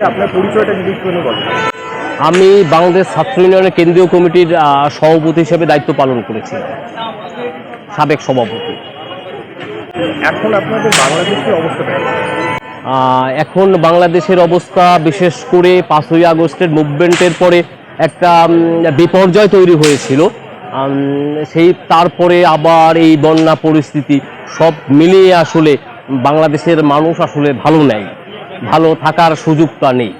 আপনার পরিচয়টা যদি একটুখানি বলেন। আমি বাংলাদেশ ছাত্র ইউনিয়নের কেন্দ্রীয় কমিটির সভাপতি হিসেবে দায়িত্ব পালন করেছি। সাবেক সভাপতি। এখন আপনাদের বাংলাদেশের? আহ, এখন বাংলাদেশের অবস্থা বিশেষ করে পাঁচই আগস্টের মুভমেন্টের পরে একটা বিপর্যয় তৈরি হয়েছিল। সেই তারপরে আবার এই বন্যা পরিস্থিতি সব মিলিয়ে আসলে বাংলাদেশের মানুষ আসলে ভালো নেই। ভালো থাকার সুযোগটা নেই।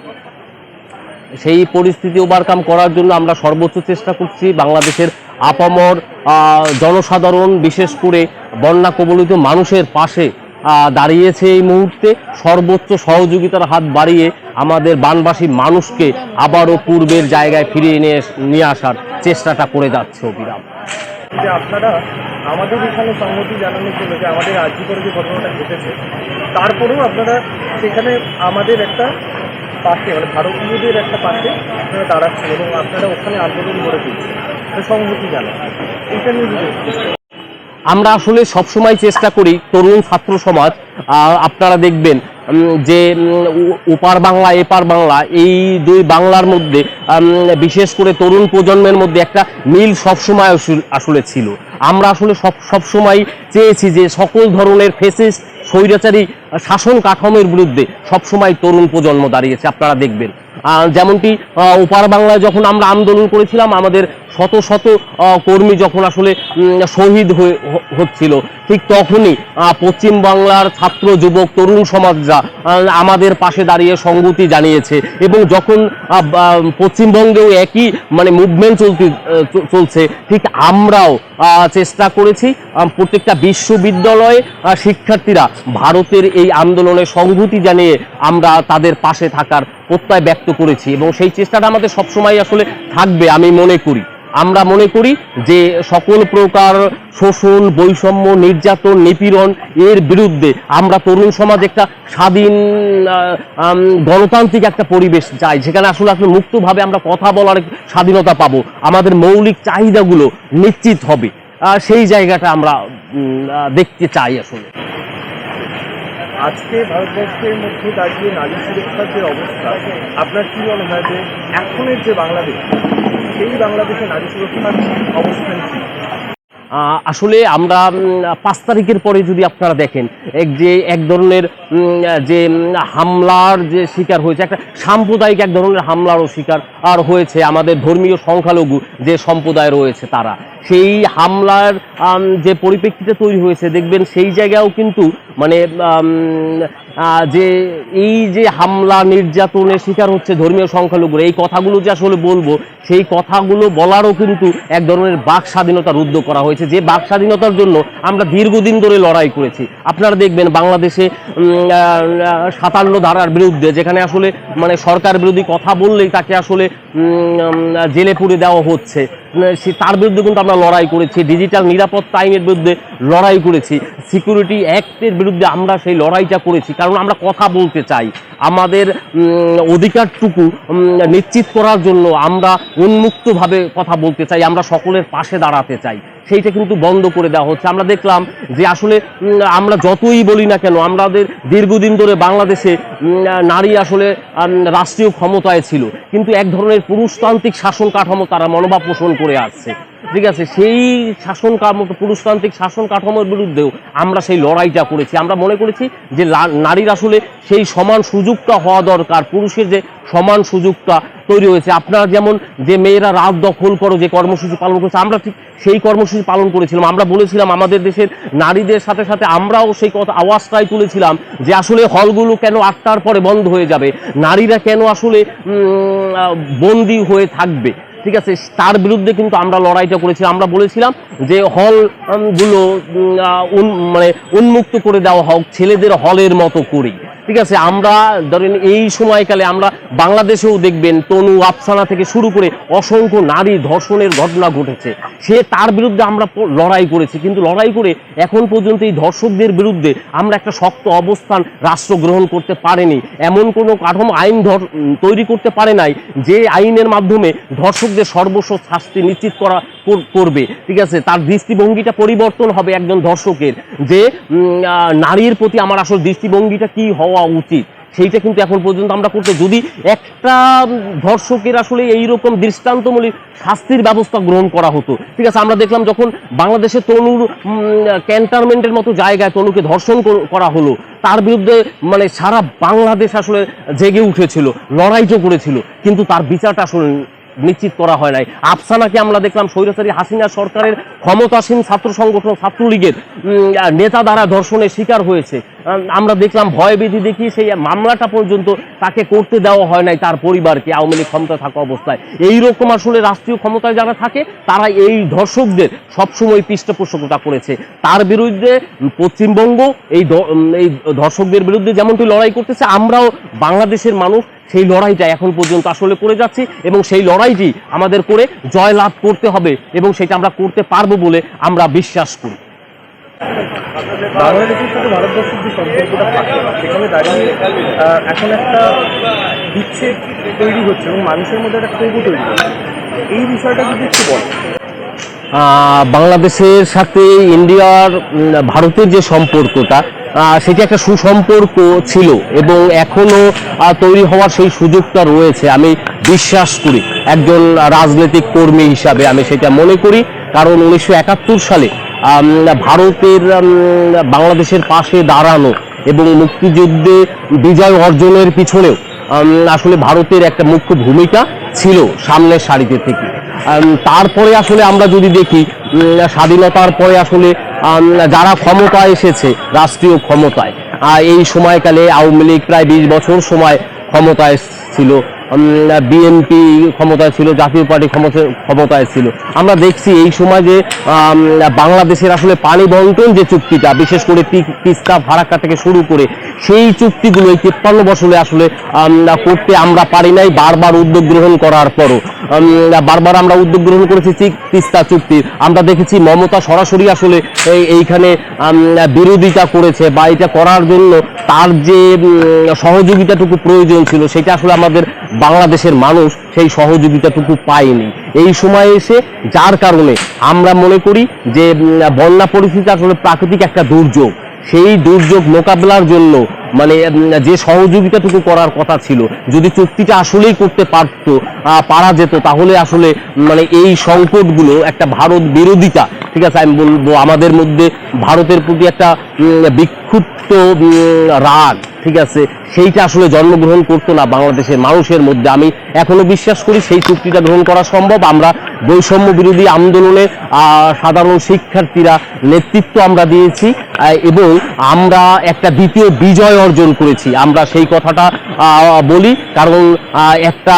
সেই পরিস্থিতি ওভারকাম করার জন্য আমরা সর্বোচ্চ চেষ্টা করছি বাংলাদেশের আপামর জনসাধারণ বিশেষ করে বন্যা কবলিত মানুষের পাশে দাঁড়িয়েছে এই মুহূর্তে। সর্বোচ্চ সহযোগিতার হাত বাড়িয়ে আমাদের বানবাসী মানুষকে আবারও পূর্বের জায়গায় ফিরিয়ে নিয়ে নিয়ে আসার চেষ্টাটা করে যাচ্ছে অবিরাম যে আপনারা আমাদের এখানে সংহতি জানানোর জন্য যে আমাদের আর্জি করে যে ঘটনাটা ঘটেছে, তারপরেও আপনারা সেখানে আমাদের একটা পাশে মানে ভারতীয়দের একটা পাশে আপনারা দাঁড়াচ্ছেন এবং আপনারা ওখানে আন্দোলন গড়ে তুলছেন। সংহতি জানান। এটা নিয়ে আমরা আসলে সবসময় চেষ্টা করি তরুণ ছাত্র সমাজ আপনারা দেখবেন যে ওপার বাংলা, এপার বাংলা, এই দুই বাংলার মধ্যে বিশেষ করে তরুণ প্রজন্মের মধ্যে একটা মিল সবসময় আসলে ছিল। আমরা আসলে সব, সবসময় চেয়েছি যে সকল ধরনের ফেসিস স্বৈরাচারী শাসন কাঠামোর বিরুদ্ধে সবসময় তরুণ প্রজন্ম দাঁড়িয়েছে, আপনারা দেখবেন। যেমনটি ওপার বাংলায় যখন আমরা আন্দোলন করেছিলাম, আমাদের শত শত কর্মী যখন আসলে শহীদ হয়ে হচ্ছিল, ঠিক তখনই পশ্চিম বাংলার ছাত্র, যুবক, তরুণ সমাজরা আমাদের পাশে দাঁড়িয়ে সংগতি জানিয়েছে এবং যখন পশ্চিমবঙ্গেও একই মানে মুভমেন্ট চলতে চলছে, ঠিক আমরাও চেষ্টা করেছি প্রত্যেকটা বিশ্ববিদ্যালয়ে শিক্ষার্থীরা ভারতের এই আন্দোলনে সংহতি জানিয়ে আমরা তাদের পাশে থাকার প্রত্যয় ব্যক্ত করেছি এবং সেই চেষ্টাটা আমাদের সবসময় আসলে থাকবে, আমি মনে করি। আমরা মনে করি যে সকল প্রকার শোষণ, বৈষম্য, নির্যাতন, নিপীড়ন এর বিরুদ্ধে আমরা তরুণ সমাজ একটা স্বাধীন গণতান্ত্রিক একটা পরিবেশ চাই, যেখানে আসলে আসলে মুক্তভাবে আমরা কথা বলার স্বাধীনতা পাবো। আমাদের মৌলিক চাহিদাগুলো নিশ্চিত হবে। সেই জায়গাটা আমরা দেখতে চাই আসলে। আজকে ভারতবর্ষের মধ্যে দাঁড়িয়ে নারী সুরক্ষার যে অবস্থা, আপনার কি মনে হয় যে এখনের যে বাংলাদেশ, সেই বাংলাদেশে নারী সুরক্ষার অবস্থান কি? আসলে আমরা পাঁচ তারিখের পরে যদি আপনারা দেখেন, এক যে, এক ধরনের যে হামলার যে শিকার হয়েছে, একটা সাম্প্রদায়িক এক ধরনের হামলারও শিকার, আর হয়েছে আমাদের ধর্মীয় সংখ্যালঘু যে সম্প্রদায় রয়েছে তারা। সেই হামলার যে পরিপ্রেক্ষিতে তৈরি হয়েছে, দেখবেন সেই জায়গাও কিন্তু মানে যে এই যে হামলা, নির্যাতনের শিকার হচ্ছে ধর্মীয় সংখ্যালঘুরা, এই কথাগুলো যে আসলে বলব, সেই কথাগুলো বলারও কিন্তু এক ধরনের বাক স্বাধীনতা রুদ্ধ করা হয়েছে। যে বাক স্বাধীনতার জন্য আমরা দীর্ঘদিন ধরে লড়াই করেছি। আপনারা দেখবেন বাংলাদেশে সাতান্ন ধারার বিরুদ্ধে, যেখানে আসলে মানে সরকার বিরোধী কথা বললেই তাকে আসলে জেলে পুড়ে দেওয়া হচ্ছে। তার বিরুদ্ধে কিন্তু আমরা লড়াই করেছি ডিজিটাল নিরাপত্তা আইনের বিরুদ্ধে লড়াই করেছি সিকিউরিটি অ্যাক্টের বিরুদ্ধে আমরা সেই লড়াইটা করেছি, কারণ আমরা কথা বলতে চাই। আমাদের অধিকারটুকু নিশ্চিত করার জন্য আমরা উন্মুক্তভাবে কথা বলতে চাই, আমরা সকলের পাশে দাঁড়াতে চাই। সেইটা কিন্তু বন্ধ করে দেওয়া হচ্ছে। আমরা দেখলাম যে আসলে আমরা যতই বলি না কেন, আমাদের দীর্ঘদিন ধরে বাংলাদেশে নারী আসলে রাষ্ট্রীয় ক্ষমতায় ছিল। কিন্তু এক ধরনের পুরুষতান্ত্রিক শাসন কাঠামো তারা মনোভাব পোষণ করে আসছে। ঠিক আছে, সেই শাসন পুরুষতান্ত্রিক শাসন কাঠামোর বিরুদ্ধেও আমরা সেই লড়াইটা করেছি, আমরা মনে করেছি যে নারীর আসলে সেই সমান সুযোগটা হওয়া দরকার, পুরুষের যে সমান সুযোগটা তৈরি হয়েছে। আপনারা যেমন যে মেয়েরা রাত দখল করো যে কর্মসূচি পালন করেছে, আমরা ঠিক সেই কর্মসূচি পালন করেছিলাম। আমরা বলেছিলাম আমাদের দেশের নারীদের সাথে সাথে আমরাও সেই কথা আওয়াজটাই তুলেছিলাম যে আসলে হলগুলো কেন আটটার পরে বন্ধ হয়ে যাবে। নারীরা কেন আসলে বন্দী হয়ে থাকবে? ঠিক আছে, তার বিরুদ্ধে কিন্তু আমরা লড়াইটা করেছি আমরা বলেছিলাম যে হলগুলো মানে উন্মুক্ত করে দেওয়া হোক, ছেলেদের হলের মতো করেই। ঠিক আছে, আমরা ধরেন এই সময়কালে আমরা বাংলাদেশেও দেখবেন তনু আফসানা থেকে শুরু করে অসংখ্য নারী ধর্ষণের ঘটনা ঘটেছে। সে তার বিরুদ্ধে আমরা লড়াই করেছি। কিন্তু লড়াই করে এখন পর্যন্ত এই ধর্ষকদের বিরুদ্ধে আমরা একটা শক্ত অবস্থান রাষ্ট্র গ্রহণ করতে পারেনি। এমন কোনো কাঠামো আইন তৈরি করতে পারে নাই যে আইনের মাধ্যমে ধর্ষকদের সর্বস্ব শাস্তি নিশ্চিত কর- করবে। ঠিক আছে? তার দৃষ্টিভঙ্গিটা পরিবর্তন হবে একজন ধর্ষকের যে নারীর প্রতি আমার আসল দৃষ্টিভঙ্গিটা কি হওয়া উচিত? সেইটা কিন্তু এখন পর্যন্ত আমরা করতে, যদি একটা ধর্ষকের আসলে এইরকম দৃষ্টান্তমূলক শাস্তির ব্যবস্থা গ্রহণ করা হতো। ঠিক আছে? আমরা দেখলাম যখন বাংলাদেশে তনুর ক্যান্টনমেন্টের মতো জায়গায় তনুকে ধর্ষণ করা হলো, তার বিরুদ্ধে মানে সারা বাংলাদেশ আসলে জেগে উঠেছিল, লড়াইও করেছিল, কিন্তু তার বিচারটা আসলে নিশ্চিত করা হয় নাই। আফসানাকে আমরা দেখলাম স্বৈরাচারী হাসিনা সরকারের ক্ষমতাসীন ছাত্র সংগঠন ছাত্রলীগের নেতা দ্বারা ধর্ষণের শিকার হয়েছে। আমরা দেখলাম ভয়ভীতি দেখি, সেই মামলাটা পর্যন্ত তাকে করতে দেওয়া হয় নাই তার পরিবারকে, আওয়ামী লীগ ক্ষমতা থাকা অবস্থায়। এই রকম আসলে রাষ্ট্রীয় ক্ষমতায় যারা থাকে, তারা এই ধর্ষকদের সবসময় পৃষ্ঠপোষকতা করেছে। তার বিরুদ্ধে পশ্চিমবঙ্গ এই এই ধর্ষকদের বিরুদ্ধে যেমনটি লড়াই করতেছে, আমরাও বাংলাদেশের মানুষ, সেই লড়াইটা এখন পর্যন্ত আসলে করে যাচ্ছি এবং সেই লড়াইটি আমাদের করে জয় লাভ করতে হবে এবং সেটা আমরা করতে পারব বলে আমরা বিশ্বাস করি। বাংলাদেশের সাথে ভারতবর্ষের যে সম্পর্কটা থাকে, সেখানে দাঁড়িয়ে এখন একটা বিচ্ছেদ তৈরি হচ্ছে এবং মানুষের মধ্যে একটা ক্ষোভও তৈরি হচ্ছে। এই বিষয়টা যদি একটু বলো বাংলাদেশের সাথে ইন্ডিয়ার ভারতের যে সম্পর্কটা সেটি একটা সুসম্পর্ক ছিল এবং এখনও তৈরি হওয়ার সেই সুযোগটা রয়েছে। আমি বিশ্বাস করি, একজন রাজনৈতিক কর্মী হিসাবে আমি সেটা মনে করি, কারণ উনিশশো একাত্তর সালে ভারতের বাংলাদেশের পাশে দাঁড়ানো এবং মুক্তিযুদ্ধে বিজয় অর্জনের পিছনেও আসলে ভারতের একটা মুখ্য ভূমিকা ছিল সামনের সারিতে থেকে। তারপরে আসলে আমরা যদি দেখি স্বাধীনতার পরে আসলে যারা ক্ষমতায় এসেছে, রাষ্ট্রীয় ক্ষমতায় এই সময়কালে আওয়ামী লীগ প্রায় বিশ বছর সময় ক্ষমতায় ছিল। বিএনপি ক্ষমতায় ছিল, জাতীয় পার্টি ক্ষমতা- ক্ষমতায় ছিল। আমরা দেখছি এই সময় যে বাংলাদেশের আসলে পানি বন্টন যে চুক্তিটা, বিশেষ করে তিস্তা ফারাক্কা থেকে শুরু করে, সেই চুক্তিগুলো এই তেপ্পান্ন বছরে আসলে করতে আমরা পারি নাই, বারবার উদ্যোগ গ্রহণ করার পরও। বারবার আমরা উদ্যোগ গ্রহণ করেছি তিস্তা চুক্তি। আমরা দেখেছি মমতা সরাসরি আসলে এইখানে বিরোধিতা করেছে বা এটা করার জন্য তার যে সহযোগিতাটুকু প্রয়োজন ছিল, সেটা আসলে আমাদের বাংলাদেশের মানুষ সেই সহযোগিতাটুকু পায়নি। এই সময়ে এসে যার কারণে আমরা মনে করি যে বন্যা পরিস্থিতি আসলে প্রাকৃতিক একটা দুর্যোগ। সেই দুর্যোগ মোকাবেলার জন্য মানে যে সহযোগিতাটুকু করার কথা ছিল, যদি চুক্তিটা আসলেই করতে পারতো পারা যেত, তাহলে আসলে মানে এই সংকটগুলো একটা ভারত বিরোধিতা, ঠিক আছে, আমি বলব, আমাদের মধ্যে ভারতের প্রতি একটা বিক্ষুব্ধ রাগ, ঠিক আছে, সেইটা আসলে জন্মগ্রহণ করতো না বাংলাদেশের মানুষের মধ্যে। আমি এখনও বিশ্বাস করি সেই চুক্তিটা গ্রহণ করা সম্ভব। আমরা বৈষম্য বিরোধী আন্দোলনে সাধারণ শিক্ষার্থীরা নেতৃত্ব আমরা দিয়েছি এবং আমরা একটা দ্বিতীয় বিজয় অর্জন করেছি। আমরা সেই কথাটা বলি কারণ একটা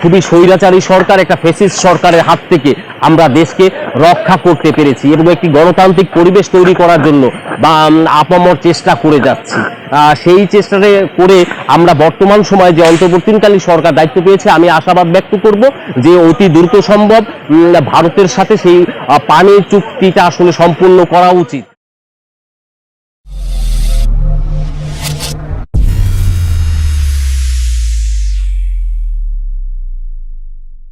খুবই স্বৈরাচারী সরকার একটা ফেসিস্ট সরকারের হাত থেকে আমরা দেশকে রক্ষা করতে পেরেছি এবং একটি গণতান্ত্রিক পরিবেশ তৈরি করার জন্য বা আপামর চেষ্টা করে যাচ্ছি। সেই চেষ্টাটা করে আমরা বর্তমান সময়ে যে অন্তর্বর্তীকালীন সরকার দায়িত্ব পেয়েছে আমি আশাবাদ ব্যক্ত করব যে অতি দ্রুত সম্ভব ভারতের সাথে সেই আহ, পানি চুক্তিটা আসলে সম্পূর্ণ করা উচিত।